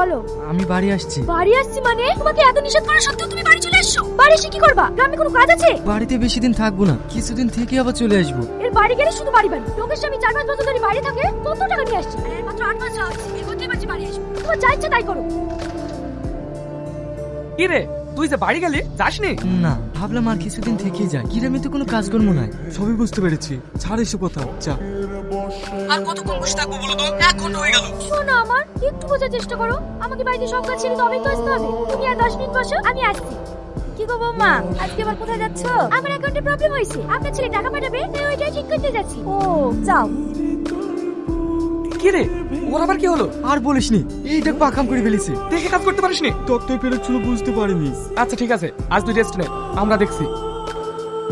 বলো। আমি বাড়ি আসছি। বাড়ি আসছি মানে? তোমাকে এত নিষেধ করা সত্ত্বেও তুমি বাড়ি চলে আসছো? বাড়ি এসে কি করবা? গ্রামে কোনো কাজ আছে? বাড়িতে বেশি দিন থাকব না। কিছুদিন থেকে আবার চলে আসব। এর বাড়ি গেলে শুধু বাড়ি বাড়ি। লোকের স্বামী চার পাঁচ বছর ধরে বাড়ি থাকে কত টাকা নিয়ে আসছে? আর মাত্র আট মাস যাওয়া হচ্ছে বাড়ি বাড়ি আসব। তোমার যা ইচ্ছা তাই করো। কি রে? তুই যে বাড়ি গেলি যাসনি না? ভাবলাম আর কিছুদিন থেকেই যাই। গ্রামে তো কোনো কাজকর্ম নাই। সবই বুঝতে পেরেছি। ছাড় এসব কথা যা। আর কতক্ষণ বসে থাকব বলো তো? এক ঘণ্টা হয়ে গেল। শোনো আমার একটু বোঝার চেষ্টা করো। আমাকে বাড়িতে সব কাজ ছেড়ে তবেই তো আসতে হবে। তুমি আর দশ মিনিট বসো আমি আসছি। কি গো বৌমা আজকে আবার কোথায় যাচ্ছ? আমার অ্যাকাউন্টে প্রবলেম হয়েছে। আপনার ছেলে টাকা পাঠাবে তাই ওইটাই ঠিক করতে যাচ্ছি। ও যাও। কি রে? ওর আবার কি হলো? আর বলিসনি এইটা পাকাম করে ফেলেছে। দেখে কাজ করতে পারিসনি? ডক্টর পেরেছিল বুঝতে পারিনি। আচ্ছা ঠিক আছে আজ তুই রেস্ট নে আমরা দেখছি।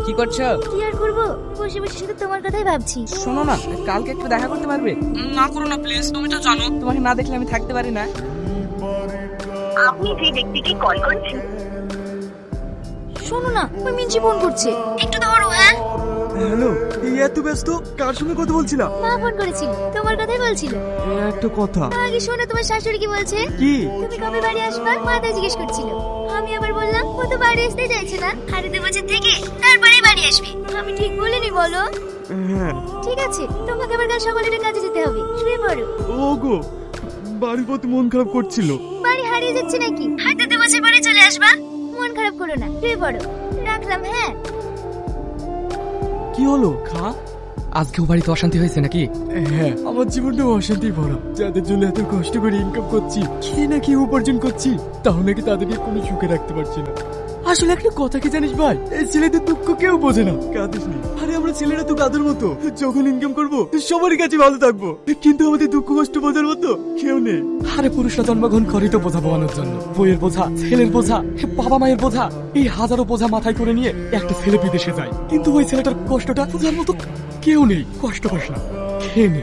কি করছ? কি আর করব? বসে বসে শুধু তোমার কথাই ভাবছি। শোনো না কালকে একটু দেখা করতে পারবে? না করো না প্লিজ তুমি তো জানো। তোমাকে না দেখলে আমি থাকতে পারি না। আপনি যে ব্যক্তিকে কল করছেন। শোনো না ওই মিঞ্চি ফোন করছে। একটু ধরো হ্যাঁ হ্যালো এত ব্যস্ত? কার সঙ্গে কথা বলছিলাম মা ফোন করেছিল তোমার কথাই বলছিল। একটা কথা। আগে শোনো তোমার শাশুড়ি কি বলছে? কি? তুমি কবে বাড়ি আসবা? মা তাই জিজ্ঞেস করছিল। আমি আবার বললাম ও তো বাড়ি আসতে চাইছে না। আরে দু বছর থেকে তারপরে বাড়ি আসবে। আমি ঠিক বলিনি বলো। হ্যাঁ। ঠিক আছে তোমাকে আবার কাল সকালে কাজে যেতে হবে। শুয়ে পড়ো। ওগো বাড়ির প্রতি মন খারাপ করছিল। বাড়ি হারিয়ে যাচ্ছে নাকি? হয়তো দু বছর পরে চলে আসবা। মন খারাপ করো না শুয়ে পড়ো। রাখলাম হ্যাঁ। কি হলো? খা। আজকেও বাড়িতে অশান্তি হয়েছে নাকি? হ্যাঁ আমার জীবনটা অশান্তি ভরা। যাদের জন্য এত কষ্ট করে ইনকাম করছি কি না কি উপার্জন করছি তাহলে নাকি তাদেরকে কোনো সুখে রাখতে পারছি না। আসলে একটা কথা কি জানিস ভাই? এই ছেলেদের দুঃখ কেউ বোঝে না। কাঁদিস নি। আরে আমরা ছেলেরা তো কাদের মতো? যখন ইনকাম করব সবারই কাছে ভালো থাকব। কিন্তু আমাদের দুঃখ কষ্ট বোঝার মতো কেউ নেই। আরে পুরুষরা জন্মগ্রহণ করে তো বোঝা পাওয়ানোর জন্য। বইয়ের বোঝা ছেলের বোঝা বাবা মায়ের বোঝা এই হাজারো বোঝা মাথায় করে নিয়ে একটা ছেলে বিদেশে যায়। কিন্তু ওই ছেলেটার কষ্টটা বোঝার মতো কেউ নেই। কষ্ট পাস না খেয়ে নে।